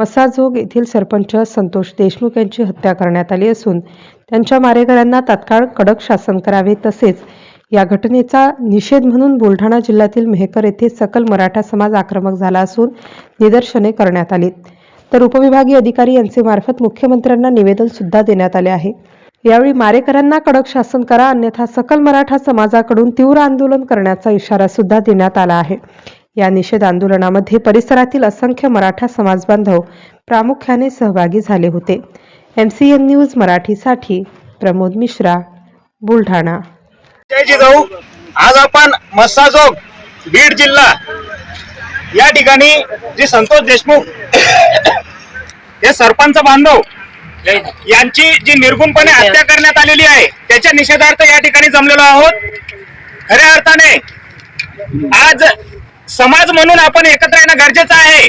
मसाजोग येथील सरपंच संतोष देशमुख यांची हत्या करण्यात आली असून त्यांच्या मारेकऱ्यांना तात्काळ कडक शासन करावे तसेच या घटनेचा निषेध म्हणून बुलढाणा जिल्ह्यातील मेहकर येथे सकल मराठा समाज आक्रमक झाला असून निदर्शने करण्यात आली. तर उपविभागीय अधिकारी यांचे मार्फत मुख्यमंत्र्यांना निवेदन सुद्धा देण्यात आले आहे. यावेळी मारेकऱ्यांना कडक शासन करा अन्यथा सकल मराठा समाजाकडून तीव्र आंदोलन करण्याचा इशारा सुद्धा देण्यात आला आहे. या निषेध आंदोलनामध्ये परिसरातील असंख्य मराठा समाज बांधव प्रामुख्याने सहभागी झाले होते. एम सी एन न्यूज मराठीसाठी प्रमोद मिश्रा बुलढाणा. जय जिजाऊ. आज आपण मस्साजोग बीड जिल्हा या ठिकाणी जे संतोष देशमुख हे सरपंच बांधव यांची जी निर्गुणपणे हत्या करण्यात आलेली आहे त्याच्या निषेधार्थ या ठिकाणी जमलेलो आहोत. खऱ्या अर्थाने आज समाज म्हणून आपण एकत्र येणं गरजेचं आहे.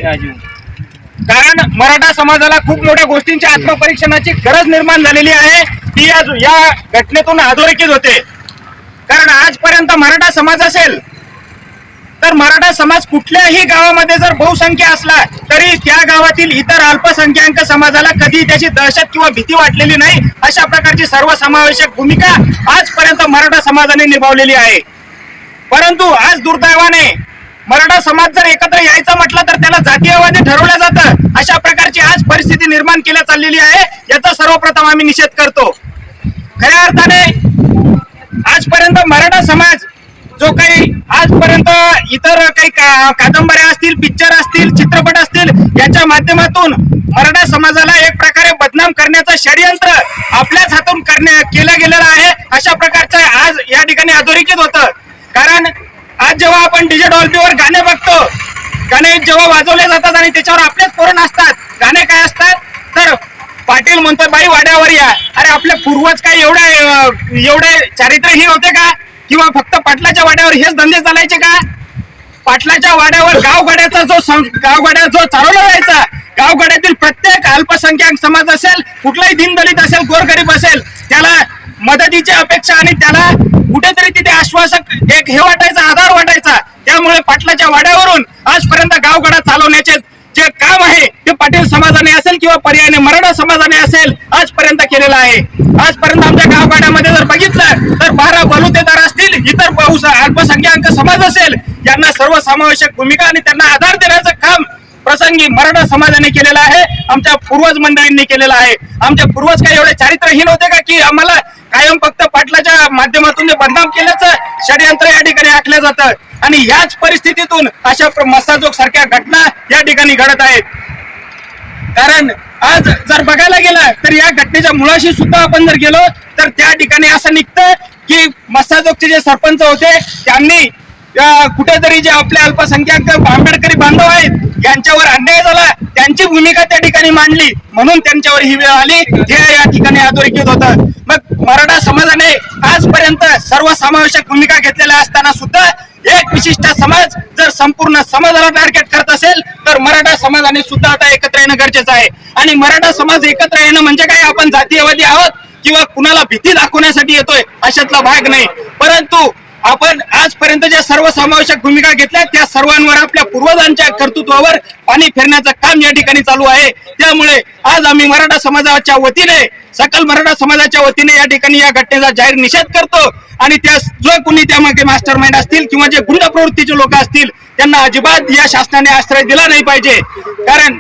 कारण मराठा समाजाला खूप मोठ्या गोष्टींच्या आत्मपरीक्षणाची गरज निर्माण झालेली आहे. ती आज या घटनेतून अधोरेखित होते. कारण आजपर्यंत मराठा समाज असेल तर मराठा समाज कुठल्याही गावामध्ये जर बहुसंख्य असला तरी त्या गावातील इतर अल्पसंख्याक समाजाला कधी त्याची दहशत किंवा भीती वाटलेली नाही. अशा प्रकारची सर्वसमावेशक भूमिका आजपर्यंत मराठा समाजाने निभावलेली आहे. परंतु आज दुर्दैवाने मराठा समाज जर एकत्र यायचं म्हटलं तर त्याला जातीयवादी ठरवलं जातं. अशा प्रकारची आज परिस्थिती निर्माण केल्या चाललेली आहे. याचा सर्वप्रथम आम्ही निषेध करतो. खऱ्या अर्थाने आजपर्यंत मराठा समाज जो काही आजपर्यंत इतर काही कादंबऱ्या असतील पिक्चर असतील चित्रपट असतील याच्या माध्यमातून मराठा समाजाला एक प्रकारे बदनाम करण्याचं षडयंत्र आपल्याच हातून करण्या केलं गेलेलं आहे. अशा प्रकारचं आज या ठिकाणी अधोरेखित होतं. कारण आज जेव्हा आपण डीजे डॉल्बीवर गाणे बघतो गाणे जेव्हा वाजवले जातात आणि त्याच्यावर आपलेच पोरण असतात गाणे काय असतात? तर पाटील म्हणतो बाई वाड्यावर या. अरे आपले पूर्वज काय एवढे एवढे चारित्र्यहीन होते का? किंवा फक्त पाटलाच्या वाड्यावर हेच धंदे चालायचे का? पाटलाच्या वाड्यावर गावगाड्याचा जो सं- गावगाड्या जो चालवला जायचा गावगाड्यातील प्रत्येक अल्पसंख्याक समाज असेल कुठलाही दिनदलित असेल गोरगरीब असेल त्याला मदतीची अपेक्षा आणि त्याला कुठेतरी तिथे आश्वासक एक हे वाटायचा आधार त्यामुळे पाटलाच्या वाड्यावरून आजपर्यंत गावगडा चालवण्याचे जे काम आहे ते पाटील समाजाने असेल किंवा पर्यायाने मराठा समाजाने असेल आजपर्यंत केलेलं आहे. आजपर्यंत आमच्या गावगाड्यामध्ये जर बघितलं तर बारा बलुतेदार असतील इतर अल्पसंख्याक समाज असेल यांना सर्वसमावेशक भूमिका आणि त्यांना आधार देण्याचं काम प्रसंगी मराठा समाजाने केलेला आहे आमच्या पूर्वज मंडळींनी केलेला आहे. आमचे पूर्वज काय एवढे चारित्रहीन होते का की आम्हाला कायम फक्त पाटलाच्या माध्यमातून बदनाम केल्याचं षडयंत्र या ठिकाणी आखलं जातं. आणि याच परिस्थितीतून अशा मसाजोग सारख्या घटना या ठिकाणी घडत आहेत. कारण आज जर बघायला गेलं तर या घटनेच्या मुळाशी सुद्धा आपण जर गेलो तर त्या ठिकाणी असं निघतं की मस्साजोगचे जे सरपंच होते त्यांनी का कुठेतरी जे आपले अल्पसंख्याक आंबेडकरी बांधव आहेत यांच्यावर अन्याय झाला त्यांची भूमिका त्या ठिकाणी मांडली. म्हणून त्यांच्यावर ही वेळ आली. हे या ठिकाणी अधोरेखित होतं मग मराठा समाजाने आजपर्यंत सर्वसमावेशक भूमिका घेतलेल्या असताना सुद्धा एक विशिष्ट समाज जर संपूर्ण समाजाला टार्गेट करत असेल तर मराठा समाजाने सुद्धा आता एकत्र येणं गरजेचं आहे. आणि मराठा समाज एकत्र येणं म्हणजे काय? आपण जातीयवादी आहोत किंवा कुणाला भीती दाखवण्यासाठी येतोय अशातला भाग नाही. परंतु आपण आजपर्यंत ज्या सर्वसमावेशक भूमिका घेतल्या त्या सर्वांवर आपल्या पूर्वजांच्या कर्तृत्वावर पाणी फिरण्याचं काम या ठिकाणी चालू आहे. त्यामुळे आज आम्ही मराठा समाजाच्या वतीने सकल मराठा समाजाच्या वतीने या ठिकाणी या घटनेचा जाहीर निषेध करतो आणि त्या जो कुणी त्यामागे मास्टर माइंड असतील किंवा जे गुंड प्रवृत्तीचे लोक असतील त्यांना अजिबात या शासनाने आश्रय दिला नाही पाहिजे. कारण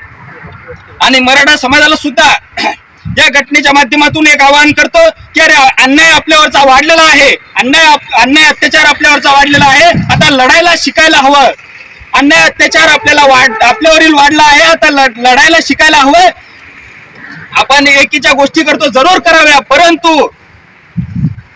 आणि मराठा समाजाला सुद्धा या घटनेच्या माध्यमातून एक आवाहन करतो की अरे अन्याय आपल्यावरचा वाढलेला आहे. अन्याय अन्याय अत्याचार आपल्यावरचा वाढलेला आहे. आता लढायला शिकायला हवं. अन्याय अत्याचार आपल्याला वाढ आपल्यावरील वाढला आहे. आता लढायला शिकायला हवं. आपण एकीच्या गोष्टी करतो जरूर कराव्या. परंतु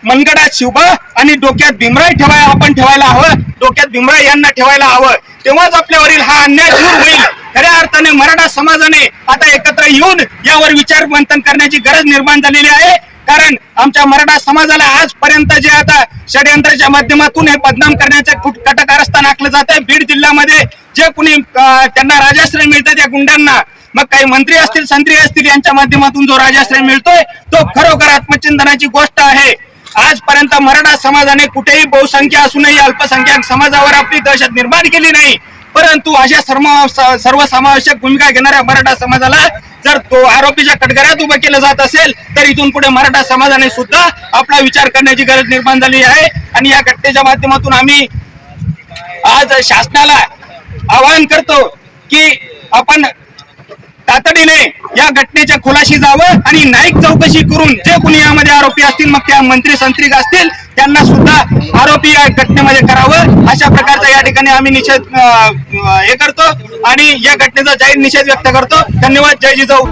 मनगडात शिवबा आणि डोक्यात भीमराय ठेवाय आपण ठेवायला हवं. डोक्यात भीमराय यांना ठेवायला हवं. तेव्हाच आपल्यावरील हा अन्याय दूर होईल. खऱ्या अर्थाने मराठा समाजाने आता एकत्र येऊन यावर विचार मंथन करण्याची गरज निर्माण झालेली आहे. कारण आमच्या मराठा समाजाला आजपर्यंत जे आता षडयंत्राच्या माध्यमातून हे बदनाम करण्याचे कटकारस्थान आखलं जात आहे. बीड जिल्ह्यामध्ये जे कुणी त्यांना राजाश्रय मिळतं त्या गुंडांना मग काही मंत्री असतील संत्री असतील यांच्या माध्यमातून जो राजाश्रय मिळतोय तो खरोखर आत्मचिंतनाची गोष्ट आहे. आजपर्यंत मराठा समाजाने कुठेही बहुसंख्या असूनही अल्पसंख्याक समाजावर आपली दहशत निर्माण केली नाही. परंतु अशा सर्व सर्वसमावेशक भूमिका घेणाऱ्या मराठा समाजाला जर तो आरोपीच्या कटघऱ्यात उभं केलं जात असेल तर इथून पुढे मराठा समाजाने सुद्धा आपला विचार करण्याची गरज निर्माण झाली आहे. आणि या घटनेच्या माध्यमातून आम्ही आज शासनाला आवाहन करतो की आपण तातडीने या घटनेच्या खुलाशी जावं आणि न्यायिक चौकशी करून जे कोणी यामध्ये आरोपी असतील मग त्या मंत्री संत्रिक असतील त्यांना सुद्धा आरोपी या घटनेमध्ये करावं. अशा प्रकारचा या ठिकाणी आम्ही निषेध हे करतो आणि या घटनेचा जाहीर निषेध व्यक्त करतो. धन्यवाद. जय जिजाऊ.